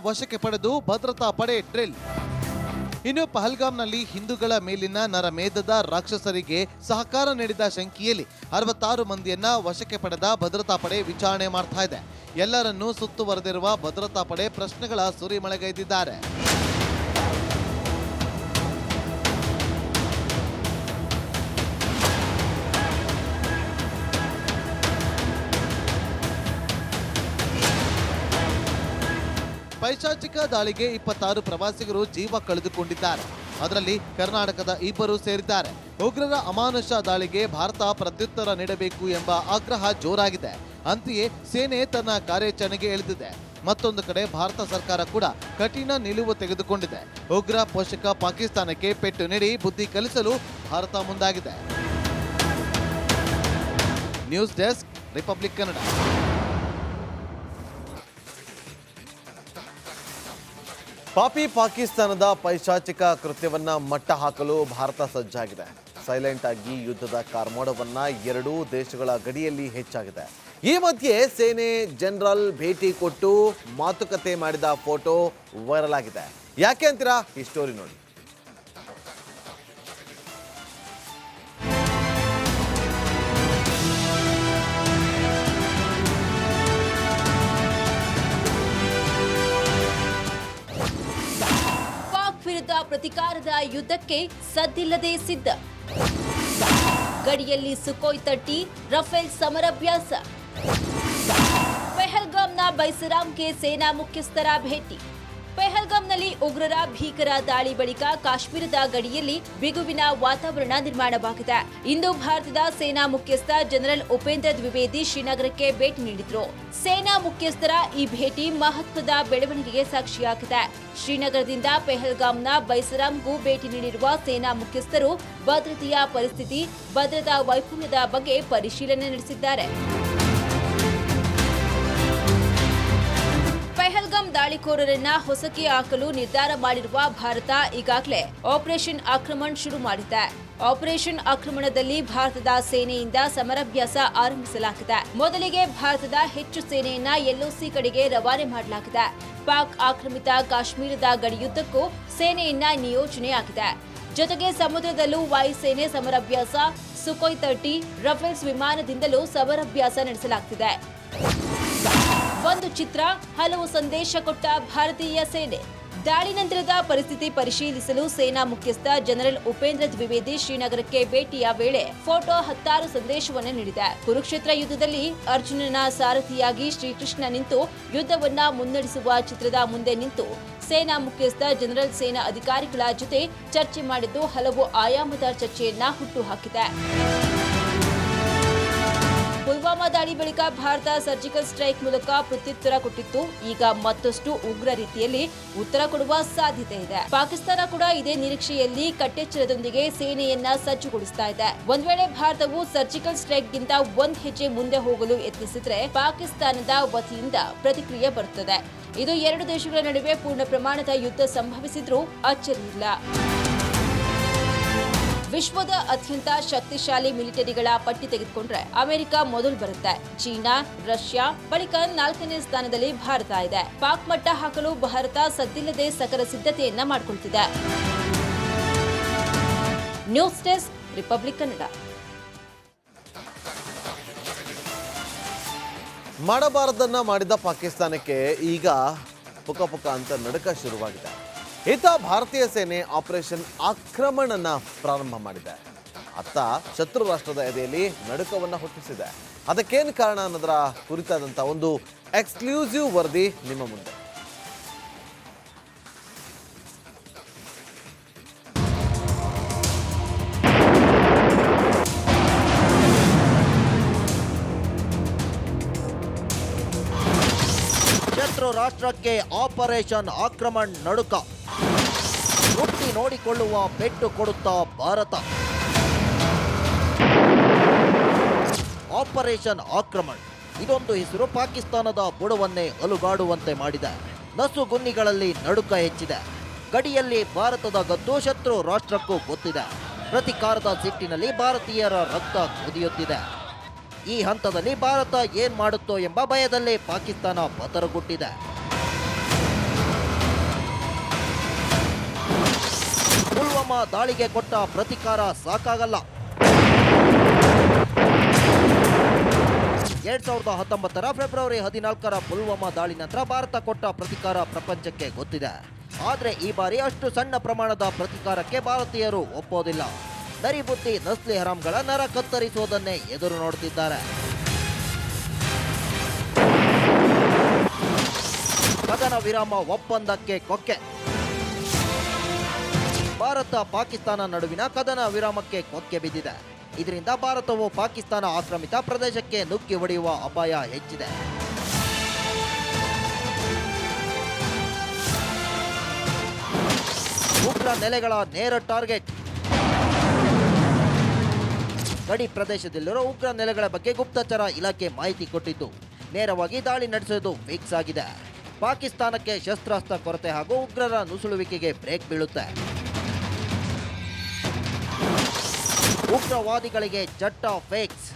ವಶಕ್ಕೆ ಪಡೆದು ಭದ್ರತಾ ಪಡೆ ಡ್ರಿಲ್. ಇನ್ನು ಪಹಲ್ಗಾಮ್ನಲ್ಲಿ ಹಿಂದೂಗಳ ಮೇಲಿನ ನರಮೇಧದ ರಾಕ್ಷಸರಿಗೆ ಸಹಕಾರ ನೀಡಿದ ಶಂಕೆಯಲ್ಲಿ ಅರವತ್ತಾರು ಮಂದಿಯನ್ನ ವಶಕ್ಕೆ ಪಡೆದ ಭದ್ರತಾ ಪಡೆ ವಿಚಾರಣೆ ಮಾಡ್ತಾ ಇದೆ. ಎಲ್ಲರನ್ನೂ ಸುತ್ತುವರೆದಿರುವ ಭದ್ರತಾ ಪಡೆ ಪ್ರಶ್ನೆಗಳ ಸುರಿಮಳೆಗೈದಿದ್ದಾರೆ. ಪೈಶಾಚಿಕ ದಾಳಿಗೆ ಇಪ್ಪತ್ತಾರು ಪ್ರವಾಸಿಗರು ಜೀವ ಕಳೆದುಕೊಂಡಿದ್ದಾರೆ. ಅದರಲ್ಲಿ ಕರ್ನಾಟಕದ ಇಬ್ಬರು ಸೇರಿದ್ದಾರೆ. ಉಗ್ರರ ಅಮಾನುಷ ದಾಳಿಗೆ ಭಾರತ ಪ್ರತ್ಯುತ್ತರ ನೀಡಬೇಕು ಎಂಬ ಆಗ್ರಹ ಜೋರಾಗಿದೆ. ಅಂತೆಯೇ ಸೇನೆ ತನ್ನ ಕಾರ್ಯಾಚರಣೆಗೆ ಇಳಿದಿದೆ. ಮತ್ತೊಂದು ಕಡೆ ಭಾರತ ಸರ್ಕಾರ ಕೂಡ ಕಠಿಣ ನಿಲುವು ತೆಗೆದುಕೊಂಡಿದೆ. ಉಗ್ರ ಪೋಷಕ ಪಾಕಿಸ್ತಾನಕ್ಕೆ ಪೆಟ್ಟು ನೀಡಿ ಬುದ್ಧಿ ಕಲಿಸಲು ಭಾರತ ಮುಂದಾಗಿದೆ. News desk republic Kannada. ಪಾಪಿ ಪಾಕಿಸ್ತಾನದ ಪೈಶಾಚಿಕ ಕೃತ್ಯವನ್ನ ಮಟ್ಟ ಹಾಕಲು ಭಾರತ ಸಜ್ಜಾಗಿದೆ. ಸೈಲೆಂಟ್ ಆಗಿ ಯುದ್ಧದ ಕಾರ್ಮೋಡವನ್ನ ಎರಡೂ ದೇಶಗಳ ಗಡಿಯಲ್ಲಿ ಹೆಚ್ಚಾಗಿದೆ. ಈ ಮಧ್ಯೆ ಸೇನೆ ಜನರಲ್ ಭೇಟಿ ಕೊಟ್ಟು ಮಾತುಕತೆ ಮಾಡಿದ ಫೋಟೋ ವೈರಲ್ ಆಗಿದೆ. ಯಾಕೆ ಅಂತೀರಾ? ಈ ಸ್ಟೋರಿ ನೋಡಿ. ಪ್ರತಿಕಾರದ ಯುದ್ಧಕ್ಕೆ ಸದ್ದಿಲ್ಲದೆ ಸಿದ್ಧ. ಗಡಿಯಲ್ಲಿ ಸುಕೋಯ್ ತಟ್ಟಿ ರಫೇಲ್ ಸಮರಾಭ್ಯಾಸ. ಪೆಹಲ್ಗಾಮ್ನ ಬೈಸರಾಮ್ಗೆ ಸೇನಾ ಮುಖ್ಯಸ್ಥರ ಭೇಟಿ. ಪೆಹಲ್ಗಾಮ್ನಲ್ಲಿ ಉಗ್ರರ ಭೀಕರ ದಾಳಿ ಬಳಿಕ ಕಾಶ್ಮೀರದ ಗಡಿಯಲ್ಲಿ ಬಿಗುವಿನ ವಾತಾವರಣ ನಿರ್ಮಾಣವಾಗಿದೆ ಇಂದು ಭಾರತದ ಸೇನಾ ಮುಖ್ಯಸ್ಥ ಜನರಲ್ ಉಪೇಂದ್ರ ದ್ವಿವೇದಿ ಶ್ರೀನಗರಕ್ಕೆ ಭೇಟಿ ನೀಡಿದ್ರು. ಸೇನಾ ಮುಖ್ಯಸ್ಥರ ಈ ಭೇಟಿ ಮಹತ್ವದ ಬೆಳವಣಿಗೆಗೆ ಸಾಕ್ಷಿಯಾಗಿದೆ. ಶ್ರೀನಗರದಿಂದ ಪೆಹಲ್ಗಾಮ್ನ ಬೈಸರಾಮ್ಗೂ ಭೇಟಿ ನೀಡಿರುವ ಸೇನಾ ಮುಖ್ಯಸ್ಥರು ಭದ್ರತೆಯ ಪರಿಸ್ಥಿತಿ, ಭದ್ರತಾ ವೈಫಲ್ಯದ ಬಗ್ಗೆ ಪರಿಶೀಲನೆ ನಡೆಸಿದ್ದಾರೆ. ಪೆಹಲ್ಗಾಮ್ ದಾಳಿಕೋರರನ್ನ ಹೊಸಕಿ ಹಾಕಲು ನಿರ್ಧಾರ ಮಾಡಿರುವ ಭಾರತ ಈಗಾಗಲೇ ಆಪರೇಷನ್ ಆಕ್ರಮಣ ಶುರು ಮಾಡಿದೆ. ಆಪರೇಷನ್ ಆಕ್ರಮಣದಲ್ಲಿ ಭಾರತದ ಸೇನೆಯಿಂದ ಸಮರಾಭ್ಯಾಸ ಆರಂಭಿಸಲಾಗಿದೆ. ಮೊದಲಿಗೆ ಭಾರತದ ಹೆಚ್ಚು ಸೇನೆಯನ್ನ ಎಲ್ಒಸಿ ಕಡೆಗೆ ರವಾನೆ ಮಾಡಲಾಗಿದೆ. ಪಾಕ್ ಆಕ್ರಮಿತ ಕಾಶ್ಮೀರದ ಗಡಿಯುದ್ದಕ್ಕೂ ಸೇನೆಯನ್ನ ನಿಯೋಜನೆಯಾಗಿದೆ. ಜೊತೆಗೆ ಸಮುದ್ರದಲ್ಲೂ ವಾಯುಸೇನೆ ಸಮರಾಭ್ಯಾಸ ಸುಕೋಯ್ ತರ್ಟಿ, ರಫೇಲ್ಸ್ ವಿಮಾನದಿಂದಲೂ ಸಮರಾಭ್ಯಾಸ ನಡೆಸಲಾಗುತ್ತಿದೆ ಒಂದು ಚಿತ್ರ, ಹಲವು ಸಂದೇಶ ಕೊಟ್ಟ ಭಾರತೀಯ ಸೇನೆ. ದಾಳಿ ನಂತರದ ಪರಿಸ್ಥಿತಿ ಪರಿಶೀಲಿಸಲು ಸೇನಾ ಮುಖ್ಯಸ್ಥ ಜನರಲ್ ಉಪೇಂದ್ರ ದ್ವಿವೇದಿ ಶ್ರೀನಗರಕ್ಕೆ ಭೇಟಿಯ ವೇಳೆ ಫೋಟೋ ಹತ್ತಾರು ಸಂದೇಶವನ್ನು ನೀಡಿದೆ. ಕುರುಕ್ಷೇತ್ರ ಯುದ್ಧದಲ್ಲಿ ಅರ್ಜುನನ ಸಾರಥಿಯಾಗಿ ಶ್ರೀಕೃಷ್ಣ ನಿಂತು ಯುದ್ಧವನ್ನ ಮುನ್ನಡೆಸುವ ಚಿತ್ರದ ಮುಂದೆ ನಿಂತು ಸೇನಾ ಮುಖ್ಯಸ್ಥ ಜನರಲ್ ಸೇನಾ ಅಧಿಕಾರಿಗಳ ಜೊತೆ ಚರ್ಚೆ ಮಾಡಿದ್ದು ಹಲವು ಆಯಾಮದ ಚರ್ಚೆಯನ್ನ ಹುಟ್ಟುಹಾಕಿದೆ ಪುಲ್ವಾಮಾ ದಾಳಿ ಬಳಿಕ ಭಾರತ ಸರ್ಜಿಕಲ್ ಸ್ಟ್ರೈಕ್ ಮೂಲಕ ಪ್ರತ್ಯುತ್ತರ ಕೊಟ್ಟಿತ್ತು. ಈಗ ಮತ್ತಷ್ಟು ಉಗ್ರ ರೀತಿಯಲ್ಲಿ ಉತ್ತರ ಕೊಡುವ ಸಾಧ್ಯತೆ ಇದೆ. ಪಾಕಿಸ್ತಾನ ಕೂಡ ಇದೇ ನಿರೀಕ್ಷೆಯಲ್ಲಿ ಕಟ್ಟೆಚ್ಚರದೊಂದಿಗೆ ಸೇನೆಯನ್ನ ಸಜ್ಜುಗೊಳಿಸ್ತಾ ಇದೆ. ಒಂದ್ ವೇಳೆ ಭಾರತವು ಸರ್ಜಿಕಲ್ ಸ್ಟ್ರೈಕ್ಗಿಂತ ಒಂದ್ ಹೆಜ್ಜೆ ಮುಂದೆ ಹೋಗಲು ಯತ್ನಿಸಿದ್ರೆ ಪಾಕಿಸ್ತಾನದ ವತಿಯಿಂದ ಪ್ರತಿಕ್ರಿಯೆ ಬರುತ್ತದೆ. ಇದು ಎರಡು ದೇಶಗಳ ನಡುವೆ ಪೂರ್ಣ ಪ್ರಮಾಣದ ಯುದ್ಧ ಸಂಭವಿಸಿದ್ರೂ ಅಚ್ಚರಿಯಿಲ್ಲ ವಿಶ್ವದ ಅತ್ಯಂತ ಶಕ್ತಿಶಾಲಿ ಮಿಲಿಟರಿಗಳ ಪಟ್ಟಿ ತೆಗೆದುಕೊಂಡ್ರೆ ಅಮೆರಿಕ ಮೊದಲು ಬರುತ್ತೆ. ಚೀನಾ, ರಷ್ಯಾ, ಬಳಿಕ ನಾಲ್ಕನೇ ಸ್ಥಾನದಲ್ಲಿ ಭಾರತ ಇದೆ. ಪಾಕ್ ಮಟ್ಟ ಹಾಕಲು ಭಾರತ ಸದ್ದಿಲ್ಲದೆ ಸಕಲ ಸಿದ್ಧತೆಯನ್ನ ಮಾಡಿಕೊಳ್ತಿದೆ. News desk, republic Kannada. ಮಾಡಬಾರದನ್ನ ಮಾಡಿದ ಪಾಕಿಸ್ತಾನಕ್ಕೆ ಈಗ ಪುಕ ಪುಕ ಅಂತ ನಡುಕ ಶುರುವಾಗಿದೆ. ಇತ್ತ ಭಾರತೀಯ ಸೇನೆ ಆಪರೇಷನ್ ಆಕ್ರಮಣನ ಪ್ರಾರಂಭ ಮಾಡಿದೆ. ಅತ್ತ ಶತ್ರು ರಾಷ್ಟ್ರದ ಎದೆಯಲ್ಲಿ ನಡುಕವನ್ನು ಹುಟ್ಟಿಸಿದೆ. ಅದಕ್ಕೇನು ಕಾರಣ ಅನ್ನೋದರ ಕುರಿತಾದಂಥ ಒಂದು ಎಕ್ಸ್ಕ್ಲೂಸಿವ್ ವರದಿ ನಿಮ್ಮ ಮುಂದೆ. ಶತ್ರು ರಾಷ್ಟ್ರಕ್ಕೆ ಆಪರೇಷನ್ ಆಕ್ರಮಣ್ ನಡುಕ. ಮುಟ್ಟಿ ನೋಡಿಕೊಳ್ಳುವ ಪೆಟ್ಟು ಕೊಡುತ್ತಾ ಭಾರತ. ಆಪರೇಷನ್ ಆಕ್ರಮಣ. ಇದೊಂದು ಹೆಸರು ಪಾಕಿಸ್ತಾನದ ಬುಡವನ್ನೇ ಅಲುಗಾಡುವಂತೆ ಮಾಡಿದೆ. ನಸುಗುನ್ನಿಗಳಲ್ಲಿ ನಡುಕ ಹೆಚ್ಚಿದೆ. ಗಡಿಯಲ್ಲಿ ಭಾರತದ ಗದ್ದು ಶತ್ರು ರಾಷ್ಟ್ರಕ್ಕೂ ಗೊತ್ತಿದೆ. ಪ್ರತಿಕಾರದ ಸಿಟ್ಟಿನಲ್ಲಿ ಭಾರತೀಯರ ರಕ್ತ ಕುದಿಯುತ್ತಿದೆ. ಈ ಹಂತದಲ್ಲಿ ಭಾರತ ಏನ್ ಮಾಡುತ್ತೋ ಎಂಬ ಭಯದಲ್ಲಿ ಪಾಕಿಸ್ತಾನ ಪತರಗುಟ್ಟಿದೆ. ದಾಳಿಗೆ ಕೊಟ್ಟ ಪ್ರತಿಕಾರ ಸಾಕಾಗಲ್ಲ. ಎರಡ್ ಸಾವಿರದ ಹತ್ತೊಂಬತ್ತರ ಫೆಬ್ರವರಿ ಹದಿನಾಲ್ಕರ ಪುಲ್ವಾಮಾ ದಾಳಿ ನಂತರ ಭಾರತ ಕೊಟ್ಟ ಪ್ರತಿಕಾರ ಪ್ರಪಂಚಕ್ಕೆ ಗೊತ್ತಿದೆ. ಆದರೆ ಈ ಬಾರಿ ಅಷ್ಟು ಸಣ್ಣ ಪ್ರಮಾಣದ ಪ್ರತಿಕಾರಕ್ಕೆ ಭಾರತೀಯರು ಒಪ್ಪೋದಿಲ್ಲ. ನರಿಬುತ್ತಿ ನಸ್ಲಿ ಹರಾಮ್ಗಳ ನರ ಕತ್ತರಿಸುವುದನ್ನೇ ಎದುರು ನೋಡುತ್ತಿದ್ದಾರೆ. ಕದನ ವಿರಾಮ ಒಪ್ಪಂದಕ್ಕೆ ಕೊಕ್ಕೆ. ಭಾರತ ಪಾಕಿಸ್ತಾನ ನಡುವಿನ ಕದನ ವಿರಾಮಕ್ಕೆ ಕೊಕ್ಕೆ ಬಿದ್ದಿದೆ. ಇದರಿಂದ ಭಾರತವು ಪಾಕಿಸ್ತಾನ ಆಕ್ರಮಿತ ಪ್ರದೇಶಕ್ಕೆ ನುಗ್ಗಿ ಹೊಡೆಯುವ ಅಪಾಯ ಹೆಚ್ಚಿದೆ. ಉಗ್ರ ನೆಲೆಗಳ ನೇರ ಟಾರ್ಗೆಟ್. ಗಡಿ ಪ್ರದೇಶದಲ್ಲಿರುವ ಉಗ್ರ ನೆಲೆಗಳ ಬಗ್ಗೆ ಗುಪ್ತಚರ ಇಲಾಖೆ ಮಾಹಿತಿ ಕೊಟ್ಟಿದ್ದು, ನೇರವಾಗಿ ದಾಳಿ ನಡೆಸುವುದು ಫಿಕ್ಸ್ ಆಗಿದೆ. ಪಾಕಿಸ್ತಾನಕ್ಕೆ ಶಸ್ತ್ರಾಸ್ತ್ರ ಕೊರತೆ ಹಾಗೂ ಉಗ್ರರ ನುಸುಳುವಿಕೆಗೆ ಬ್ರೇಕ್ ಬೀಳುತ್ತೆ. ಉಗ್ರವಾದಿಗಳಿಗೆ ಚಟ್ಟ ಫೇಕ್ಸ್.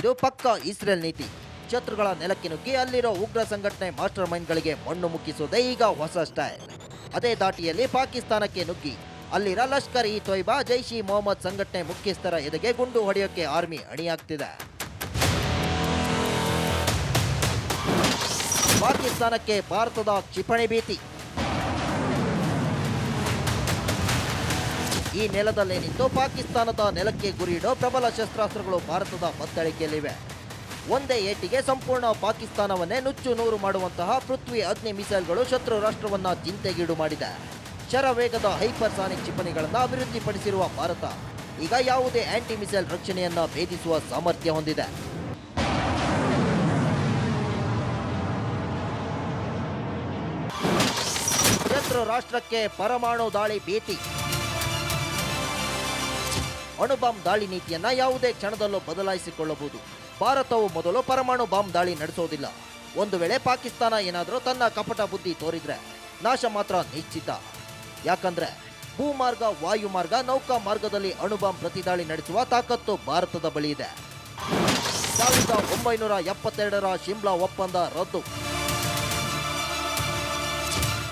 ಇದು ಪಕ್ಕ ಇಸ್ರೇಲ್ ನೀತಿ. ಶತ್ರುಗಳ ನೆಲಕ್ಕೆ ನುಗ್ಗಿ ಅಲ್ಲಿರೋ ಉಗ್ರ ಸಂಘಟನೆ ಮಾಸ್ಟರ್ ಮೈಂಡ್ಗಳಿಗೆ ಮಣ್ಣು ಮುಕ್ಕಿಸೋದೇ ಈಗ ಹೊಸ ಸ್ಟೈಲ್. ಅದೇ ದಾಟಿಯಲ್ಲಿ ಪಾಕಿಸ್ತಾನಕ್ಕೆ ನುಗ್ಗಿ. ಅಲ್ಲಿರ ಲಷ್ಕರ್ ಇ ತೊಯ್ಬಾ, ಜೈಷ್ ಇ ಮೊಹಮ್ಮದ್ ಸಂಘಟನೆ ಮುಖ್ಯಸ್ಥರ ಎದೆಗೆ ಗುಂಡು ಹೊಡೆಯೋಕೆ ಆರ್ಮಿ ಅಣಿಯಾಗ್ತಿದೆ. ಪಾಕಿಸ್ತಾನಕ್ಕೆ ಭಾರತದ ಕ್ಷಿಪಣಿ ಭೀತಿ. ಈ ನೆಲದಲ್ಲಿ ನಿಂತು ಪಾಕಿಸ್ತಾನದ ನೆಲಕ್ಕೆ ಗುರಿಯಿಡೋ ಪ್ರಬಲ ಶಸ್ತ್ರಾಸ್ತ್ರಗಳು ಭಾರತದ ಬತ್ತಳಿಕೆಯಲ್ಲಿವೆ ಒಂದೇ ಏಟಿಗೆ ಸಂಪೂರ್ಣ ಪಾಕಿಸ್ತಾನವನ್ನೇ ನುಚ್ಚು ನೂರು ಮಾಡುವಂತಹ ಪೃಥ್ವಿ ಅಗ್ನಿ ಮಿಸೈಲ್ಗಳು ಶತ್ರು ರಾಷ್ಟ್ರವನ್ನ ಚಿಂತೆಗೀಡು ಮಾಡಿದೆ. ಶರವೇಗದ ಹೈಪರ್ಸಾನಿಕ್ ಕ್ಷಿಪಣಿಗಳನ್ನು ಅಭಿವೃದ್ಧಿಪಡಿಸಿರುವ ಭಾರತ ಈಗ ಯಾವುದೇ ಆಂಟಿ ಮಿಸೈಲ್ ರಕ್ಷಣೆಯನ್ನ ಭೇದಿಸುವ ಸಾಮರ್ಥ್ಯ ಹೊಂದಿದೆ. ಶತ್ರು ರಾಷ್ಟ್ರಕ್ಕೆ ಪರಮಾಣು ದಾಳಿ ಭೀತಿ. ಅಣುಬಾಂಬ್ ದಾಳಿ ನೀತಿಯನ್ನ ಯಾವುದೇ ಕ್ಷಣದಲ್ಲೂ ಬದಲಾಯಿಸಿಕೊಳ್ಳಬಹುದು. ಭಾರತವು ಮೊದಲು ಪರಮಾಣು ಬಾಂಬ್ ದಾಳಿ ನಡೆಸೋದಿಲ್ಲ. ಒಂದು ವೇಳೆ ಪಾಕಿಸ್ತಾನ ಏನಾದರೂ ತನ್ನ ಕಪಟ ಬುದ್ಧಿ ತೋರಿದ್ರೆ ನಾಶ ಮಾತ್ರ ನಿಶ್ಚಿತ. ಯಾಕಂದ್ರೆ ಭೂಮಾರ್ಗ, ವಾಯುಮಾರ್ಗ, ನೌಕಾ ಮಾರ್ಗದಲ್ಲಿ ಅಣುಬಾಂಬ್ ಪ್ರತಿದಾಳಿ ನಡೆಸುವ ತಾಕತ್ತು ಭಾರತದ ಬಳಿ ಇದೆ. ಸಾವಿರದ ಒಂಬೈನೂರ ಎಪ್ಪತ್ತೆರಡರ ಶಿಮ್ಲಾ ಒಪ್ಪಂದ ರದ್ದು.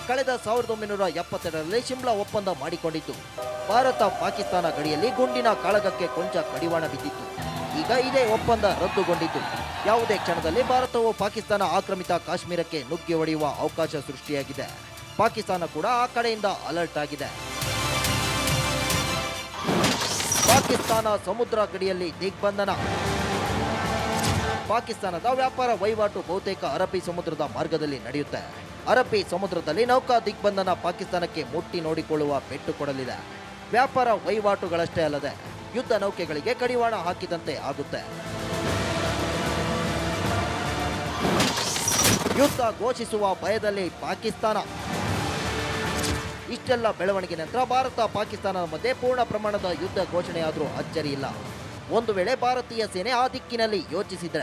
ಕಳೆದ ಸಾವಿರದ ಒಂಬೈನೂರ ಎಪ್ಪತ್ತೆರಡರಲ್ಲಿ ಶಿಮ್ಲಾ ಒಪ್ಪಂದ ಮಾಡಿಕೊಂಡಿತ್ತು. ಭಾರತ ಪಾಕಿಸ್ತಾನ ಗಡಿಯಲ್ಲಿ ಗುಂಡಿನ ಕಾಳಗಕ್ಕೆ ಕೊಂಚ ಕಡಿವಾಣ ಬಿದ್ದಿತ್ತು. ಈಗ ಇದೇ ಒಪ್ಪಂದ ರದ್ದುಗೊಂಡಿತ್ತು. ಯಾವುದೇ ಕ್ಷಣದಲ್ಲಿ ಭಾರತವು ಪಾಕಿಸ್ತಾನ ಆಕ್ರಮಿತ ಕಾಶ್ಮೀರಕ್ಕೆ ನುಗ್ಗಿ ಹೊಡೆಯುವ ಅವಕಾಶ ಸೃಷ್ಟಿಯಾಗಿದೆ. ಪಾಕಿಸ್ತಾನ ಕೂಡ ಆ ಕಡೆಯಿಂದ ಅಲರ್ಟ್ ಆಗಿದೆ. ಪಾಕಿಸ್ತಾನ ಸಮುದ್ರ ಗಡಿಯಲ್ಲಿ ದಿಗ್ಬಂಧನ. ಪಾಕಿಸ್ತಾನದ ವ್ಯಾಪಾರ ವಹಿವಾಟು ಬಹುತೇಕ ಅರಬ್ಬಿ ಸಮುದ್ರದ ಮಾರ್ಗದಲ್ಲಿ ನಡೆಯುತ್ತೆ. ಅರಬ್ಬಿ ಸಮುದ್ರದಲ್ಲಿ ನೌಕಾ ದಿಗ್ಬಂಧನ ಪಾಕಿಸ್ತಾನಕ್ಕೆ ಮುಟ್ಟಿ ನೋಡಿಕೊಳ್ಳುವ ಪೆಟ್ಟು ಕೊಡಲಿದೆ. ವ್ಯಾಪಾರ ವಹಿವಾಟುಗಳಷ್ಟೇ ಅಲ್ಲದೆ ಯುದ್ಧ ನೌಕೆಗಳಿಗೆ ಕಡಿವಾಣ ಹಾಕಿದಂತೆ ಆಗುತ್ತೆ. ಯುದ್ಧ ಘೋಷಿಸುವ ಭಯದಲ್ಲಿ ಪಾಕಿಸ್ತಾನ. ಇಷ್ಟೆಲ್ಲ ಬೆಳವಣಿಗೆ ನಂತರ ಭಾರತ ಪಾಕಿಸ್ತಾನದ ಮಧ್ಯೆ ಪೂರ್ಣ ಪ್ರಮಾಣದ ಯುದ್ಧ ಘೋಷಣೆಯಾದರೂ ಅಚ್ಚರಿ ಇಲ್ಲ. ಒಂದು ವೇಳೆ ಭಾರತೀಯ ಸೇನೆ ಆ ದಿಕ್ಕಿನಲ್ಲಿ ಯೋಚಿಸಿದರೆ